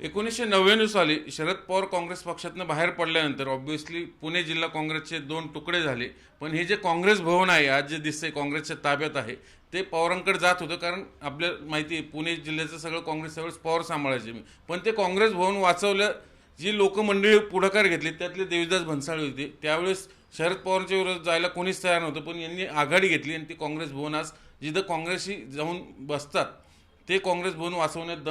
एकोणीसशे नव्याण्णव साली शरद पवार काँग्रेस पक्षातनं बाहेर पडल्यानंतर ऑब्व्हियसली पुणे जिल्हा काँग्रेसचे दोन तुकडे झाले. पण हे जे काँग्रेस भवन आहे आज जे दिसतंय काँग्रेसच्या ताब्यात आहे ते पवारांकडे जात होतं कारण आपल्या माहिती आहे पुणे जिल्ह्याचं सगळं काँग्रेस त्यावेळेस पवार सांभाळायचे. मी पण ते काँग्रेस भवन वाचवलं जी लोकमंडळी पुढाकार घेतली त्यातले देवीदास भन्साळी होते. त्यावेळेस शरद पवारांच्या विरोधात जायला कोणीच तयार नव्हतं पण यांनी आघाडी घेतली आणि ती काँग्रेस भवन आज जिथं काँग्रेसशी जाऊन बसतात. ते काँग्रेस भवन वाचवण्यात द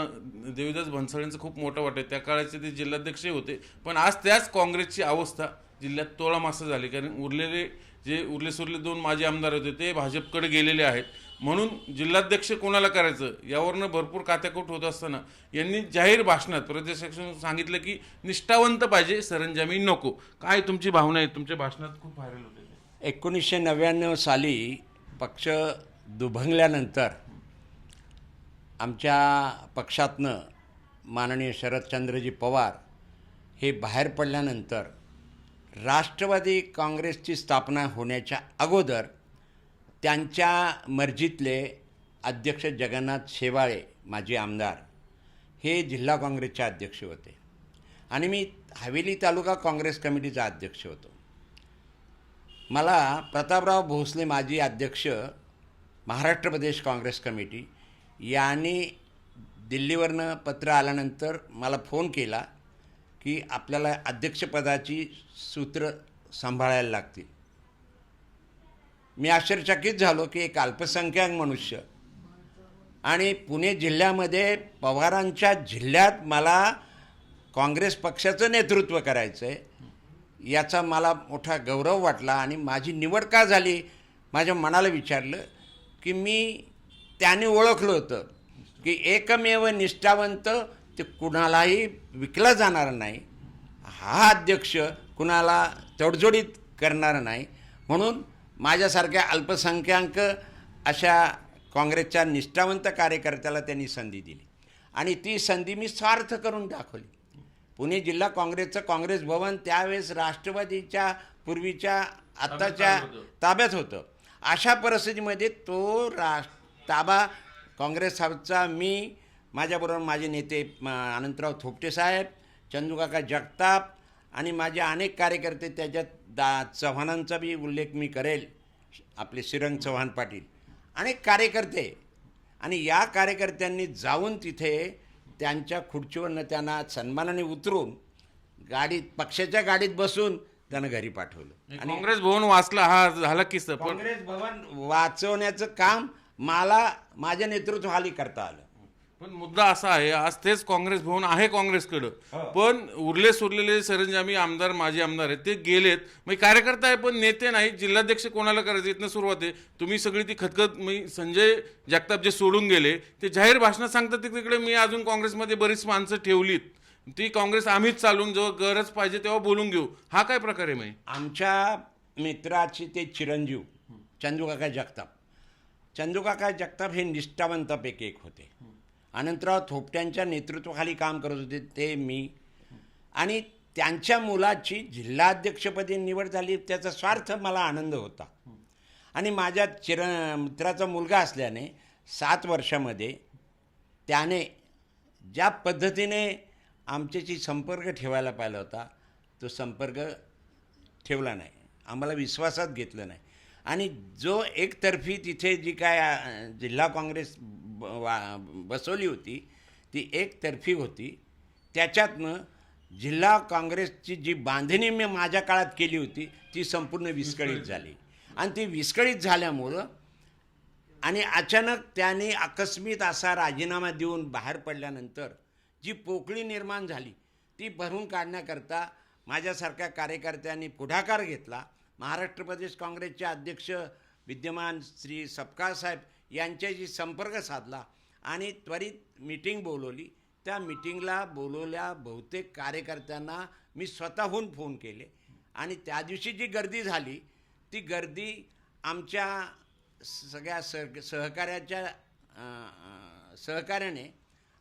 देवीदास भन्साळींचं खूप मोठं वाटत. त्या काळाचे ते जिल्हाध्यक्षही होते. पण आज त्याच काँग्रेसची अवस्था जिल्ह्यात तोळामासा झाली. कारण उरलेले जे उरले सुरले दोन माजी आमदार होते ते भाजपकडे गेलेले आहेत. म्हणून जिल्हाध्यक्ष कोणाला करायचं? यावरनं भरपूर कात्याकूट होत असताना यांनी जाहीर भाषणात प्रदेशाध्यक्षांनी सांगितलं की निष्ठावंत पाहिजे सरंजामी नको. काय तुमची भावना आहे? तुमच्या भाषणात खूप व्हायरल होते एकोणीसशे नव्याण्णव साली पक्ष दुभंगल्यानंतर आमच्या पक्षातनं माननीय शरदचंद्रजी पवार हे बाहेर पडल्यानंतर राष्ट्रवादी काँग्रेसची स्थापना होण्याच्या अगोदर त्यांच्या मर्जीतले अध्यक्ष जगन्नाथ शेवाळे माजी आमदार हे जिल्हा काँग्रेसचे अध्यक्ष होते. आणि मी हवेली तालुका काँग्रेस कमिटीचा अध्यक्ष होतो. मला प्रतापराव भोसले माजी अध्यक्ष महाराष्ट्र प्रदेश काँग्रेस कमिटी यांनी दिल्लीवरनं पत्र आल्यानंतर मला फोन केला की आपल्याला अध्यक्षपदाची सूत्र सांभाळायला लागतील. मी आश्चर्यचकित झालो की एक अल्पसंख्याक मनुष्य आणि पुणे जिल्ह्यामध्ये पवारांच्या जिल्ह्यात मला काँग्रेस पक्षाचं नेतृत्व करायचं आहे याचा मला मोठा गौरव वाटला आणि माझी निवड का झाली? माझ्या मनाला विचारलं की मी त्याने ओळखलं होतं की एकमेव निष्ठावंत ते कुणालाही विकला जाणार नाही. हा अध्यक्ष कुणाला तडजोडीत करणार नाही. म्हणून माझ्यासारख्या अल्पसंख्याक अशा काँग्रेसच्या निष्ठावंत कार्यकर्त्याला त्यांनी संधी दिली. आणि ती संधी मी स्वार्थ करून दाखवली. पुणे जिल्हा काँग्रेसचं काँग्रेस भवन त्यावेळेस राष्ट्रवादीच्या पूर्वीच्या आत्ताच्या ताब्यात होतं. अशा परिस्थितीमध्ये तो राष ताबा काँग्रेस हाऊसचा मी माझ्याबरोबर माझे नेते अनंतराव थोपटे साहेब चंदूकाका जगताप आणि माझे अनेक कार्यकर्ते त्याच्यात दा चव्हाणांचा बी उल्लेख मी करेल आपले श्रीरंग चव्हाण पाटील. अनेक कार्यकर्ते आणि या कार्यकर्त्यांनी जाऊन तिथे त्यांच्या खुर्चीवरनं त्यांना सन्मानाने उतरून गाडीत पक्षाच्या गाडीत बसून त्यांना घरी पाठवलं. आणि काँग्रेस भवन वाचला हा झाला किस्सा पण काँग्रेस भवन वाचवण्याचं काम मला माझ्या नेतृत्वाखाली करता आलं. पण मुद्दा असा आहे आज तेच काँग्रेस भवन आहे काँग्रेसकडं. हो. पण उरले सुरलेले सरंजामी आमदार माजी आमदार आहेत ते गेलेत. मग कार्यकर्ता आहे पण नेते नाही जिल्हाध्यक्ष कोणाला करायचं? इथनं सुरुवात आहे. तुम्ही सगळी ती खतखत मी संजय जगताप जे सोडून गेले ते जाहीर भाषणात सांगतात तिकडे मी अजून काँग्रेसमध्ये बरीच माणसं ठेवलीत. ती काँग्रेस आम्हीच चालून जेव्हा गरज पाहिजे तेव्हा बोलून घेऊ. हा काय प्रकार आहे मग आमच्या मित्राचे ते चिरंजीव चंदूकाका जगताप. चंदुकाका जगताप हे निष्ठावंतापैकी एक होते. अनंतराव थोपट्यांच्या नेतृत्वाखाली काम करत होते ते मी. आणि त्यांच्या मुलाची जिल्हाध्यक्षपदी निवड झाली त्याचा स्वार्थ मला आनंद होता. आणि माझ्या चिर मित्राचा मुलगा असल्याने सात वर्षामध्ये त्याने ज्या पद्धतीने आमच्याशी संपर्क ठेवायला पाहिला होता तो संपर्क ठेवला नाही. आम्हाला विश्वासात घेतलं नाही. आणि जो एकतर्फी तिथे जी काय जिल्हा काँग्रेस ब- वा- बसवली होती ती एकतर्फी होती. त्याच्यातनं जिल्हा काँग्रेसची जी बांधणी मी माझ्या काळात केली होती ती संपूर्ण विस्कळीत झाली. आणि ती विस्कळीत झाल्यामुळं आणि अचानक त्याने आकस्मित असा राजीनामा देऊन बाहेर पडल्यानंतर जी पोकळी निर्माण झाली ती भरून काढण्याकरता माझ्यासारख्या कार्यकर्त्यांनी पुढाकार घेतला. महाराष्ट्र प्रदेश काँग्रेसचे अध्यक्ष विद्यमान श्री सपकाळ साहेब यांच्याशी संपर्क साधला आणि त्वरित मीटिंग बोलवली. त्या मीटिंगला बोलवल्या बहुतेक कार्यकर्त्यांना मी स्वतःहून फोन केले. आणि त्या दिवशी जी गर्दी झाली ती गर्दी आमच्या सगळ्या सह सहकार्याच्या सहकार्याने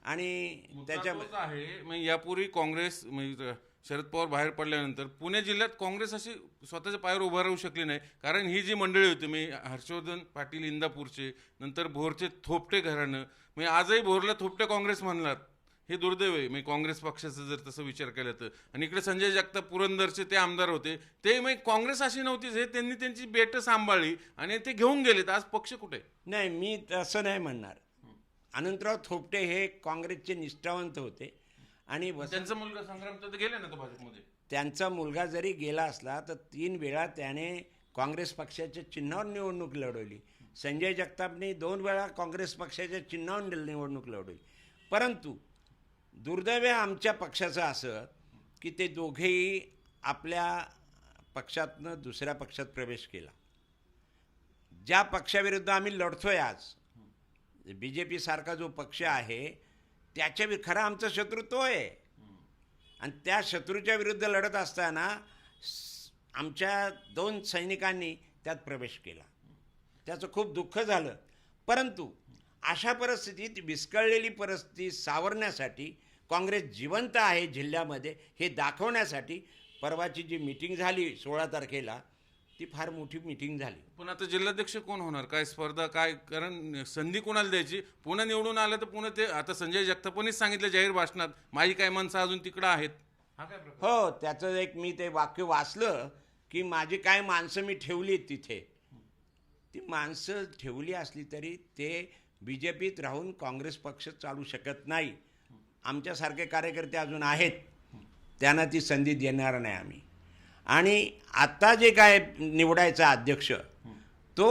आणि त्याच्या त्याच्या आहे मग यापूर्वी काँग्रेस म्हणजे शरद पवार बाहेर पडल्यानंतर पुणे जिल्ह्यात काँग्रेस अशी स्वतःच्या पायावर उभा राहू शकली नाही. कारण ही जी मंडळी होती मी हर्षवर्धन पाटील इंदापूरचे नंतर भोरचे थोपटे घराणं म्हणजे आजही भोरला थोपटे काँग्रेस म्हणलात. हे दुर्दैव आहे. मी काँग्रेस पक्षाचं जर तसं विचार केला तर. आणि इकडे संजय जगताप पुरंदरचे ते आमदार होते. ते मग काँग्रेस अशी नव्हतीच हे त्यांनी त्यांची बेटं सांभाळली आणि ते घेऊन गेलेत. आज पक्ष कुठे नाही मी तसं नाही म्हणणार. अनंतराव थोपटे हे काँग्रेसचे निष्ठावंत होते. आणि वसंत त्यांचा मुलगा संग्राम तर गेले ना तो भाजपमध्ये? त्यांचा मुलगा जरी गेला असला तर तीन वेळा त्याने काँग्रेस पक्षाच्या चिन्हावर निवडणूक लढवली. संजय जगतापने दोन वेळा काँग्रेस पक्षाच्या चिन्हावर निवडणूक लढवली. परंतु दुर्दैव आमच्या पक्षाचं असं की ते दोघेही आपल्या पक्षातनं दुसऱ्या पक्षात प्रवेश केला. ज्या पक्षाविरुद्ध आम्ही लढतोय आज बी जे पी सारखा जो पक्ष आहे त्याच्या वि- खरा आमचा शत्रू तो आहे. आणि त्या शत्रूच्या विरुद्ध लढत असताना आमच्या दोन सैनिकांनी त्यात प्रवेश केला. त्याचं खूप दुःख झालं. परंतु अशा परिस्थितीत विस्कळलेली परिस्थिती सावरण्यासाठी काँग्रेस जिवंत आहे जिल्ह्यामध्ये हे दाखवण्यासाठी परवाची जी मिटिंग झाली सोळा तारखेला ती फार मोठी मिटिंग झाली. पण आता जिल्हाध्यक्ष कोण होणार? काय स्पर्धा काय? कारण संधी कोणाला द्यायची? पुन्हा निवडून आलं तर पुन्हा ते आता संजय जगतापांनीच सांगितलं जाहीर भाषणात माझी काय माणसं अजून तिकडं आहेत. हा हो त्याचं एक मी ते वाक्य वाचलं की माझी काय माणसं मी ठेवली तिथे. ती माणसं ठेवली असली तरी ते बी जे पीत राहून काँग्रेस पक्ष चालू शकत नाही. आमच्यासारखे कार्यकर्ते अजून आहेत. त्यांना ती संधी देणार नाही आम्ही. आणि आत्ता जे काय निवडायचा अध्यक्ष तो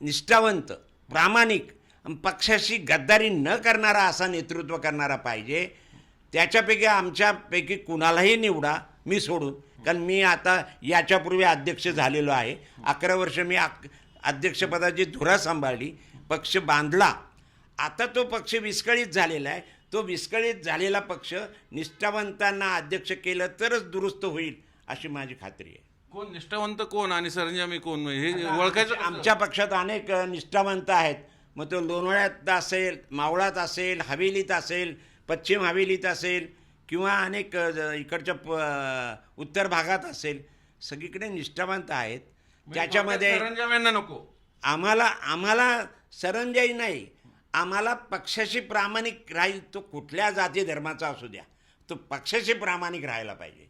निष्ठावंत प्रामाणिक पक्षाशी गद्दारी न करणारा असा नेतृत्व करणारा पाहिजे. त्याच्यापैकी आमच्यापैकी कुणालाही निवडा मी सोडून. कारण मी आता याच्यापूर्वी अध्यक्ष झालेलो आहे. अकरा वर्ष मी अक अध्यक्षपदाची धुरा सांभाळली. पक्ष बांधला. आता तो पक्ष विस्कळीत झालेला आहे. तो विस्कळीत झालेला पक्ष निष्ठावंतांना अध्यक्ष केलं तरच दुरुस्त होईल अशी माझी खात्री आहे. कोण निष्ठावंत कोण आणि सरंजामी कोण? हे ओळखायचं? आमच्या पक्षात अनेक निष्ठावंत आहेत. मग तो लोणावळ्यात असेल मावळात असेल हवेलीत असेल पश्चिम हवेलीत असेल किंवा अनेक इकडच्या प- उत्तर भागात असेल सगळीकडे निष्ठावंत आहेत. म्हणजे त्याच्यामध्ये नको. आम्हाला आम्हाला सरंजाई नाही. आम्हाला पक्षाशी प्रामाणिक राहील तो कुठल्या जाती धर्माचा असू द्या तो पक्षाशी प्रामाणिक राहायला पाहिजे.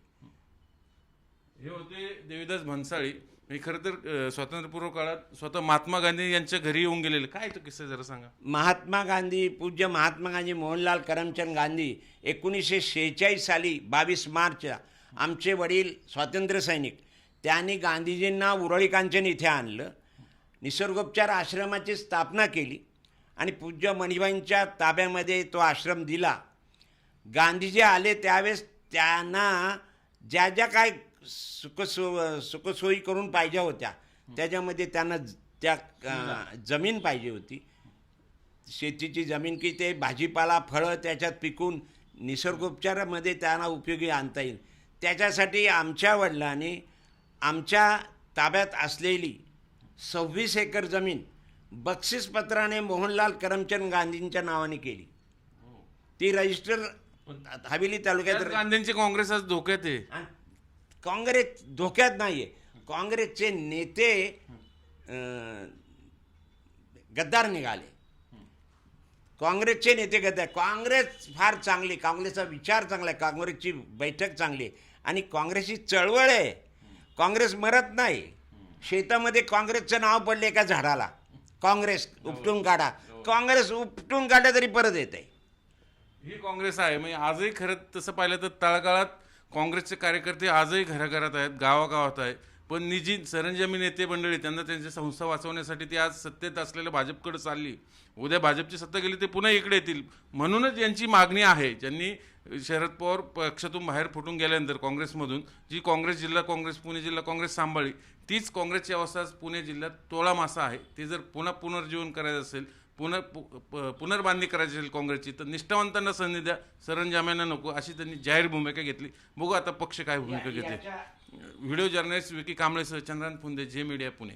हे होते देवीदास भन्साळी. हे खरं तर स्वातंत्र्यपूर्व काळात स्वतः महात्मा गांधी यांच्या घरी येऊन गेलेले. काय तो किस्सा जरा सांगा. महात्मा गांधी पूज्य महात्मा गांधी मोहनलाल करमचंद गांधी एकोणीसशे शेहेचाळीस साली बावीस मार्चला आमचे वडील स्वातंत्र्य सैनिक. त्यांनी गांधीजींना उरळी कांचन इथे आणलं. निसर्गोपचार आश्रमाची स्थापना केली. आणि पूज्य मणिबाईंच्या ताब्यामध्ये तो आश्रम दिला. गांधीजी आले त्यावेळेस त्यांना ज्या ज्या काय सुखसो सुखसोयी करून पाहिजे होत्या त्याच्यामध्ये त्यांना ज- त्या जमीन पाहिजे होती. शेतीची जमीन की ते भाजीपाला फळं त्याच्यात पिकून निसर्गोपचारामध्ये त्यांना उपयोगी आणता येईल. त्याच्यासाठी आमच्या वडिलांनी आमच्या ताब्यात असलेली सव्वीस एकर जमीन बक्षीसपत्राने मोहनलाल करमचंद गांधींच्या नावाने केली. ती रजिस्टर हवेली तालुक्यात गांधींची काँग्रेस आज धोक्यात आहे. काँग्रेस धोक्यात नाही आहे काँग्रेसचे नेते गद्दार निघाले. काँग्रेसचे नेते गद्दार. काँग्रेस फार चांगली काँग्रेसचा विचार चांगला आहे काँग्रेसची बैठक चांगली आहे. आणि काँग्रेसची चळवळ आहे. काँग्रेस मरत नाही. शेतामध्ये काँग्रेसचं नाव पडले एका झाडाला. काँग्रेस उपटून काढा. काँग्रेस उपटून काढा तरी परत येते ही काँग्रेस आहे. म्हणजे आजही खरं तसं पाहिलं तर तळागाळात काँग्रेसचे कार्यकर्ते आजही घराघरात आहेत गावागावात आहेत. पण निजी सरंजामी नेते मंडळी त्यांना त्यांच्या संस्था वाचवण्यासाठी ती आज सत्तेत असलेल्या भाजपकडे चालली. उद्या भाजपची सत्ता गेली ते पुन्हा इकडे येतील. म्हणूनच यांची मागणी आहे. ज्यांनी शरद पवार पक्षातून बाहेर फुटून गेल्यानंतर काँग्रेसमधून जी काँग्रेस जिल्हा काँग्रेस पुणे जिल्हा काँग्रेस सांभाळली तीच काँग्रेसची अवस्था पुणे जिल्ह्यात तोळा मासा आहे. ते जर पुन्हा पुनर्जीवन करायचं असेल पुनर पुनर्बांधणी करायची असेल काँग्रेसची तर निष्ठावंतांना संधी द्या. सरंजाम्यांना नको. अशी त्यांनी जाहीर भूमिका घेतली. बघू आता पक्ष काय भूमिका घेते व्हिडिओ जर्नलिस्ट विकी कांबळेसह चंद्रान पुंदे जे मीडिया पुणे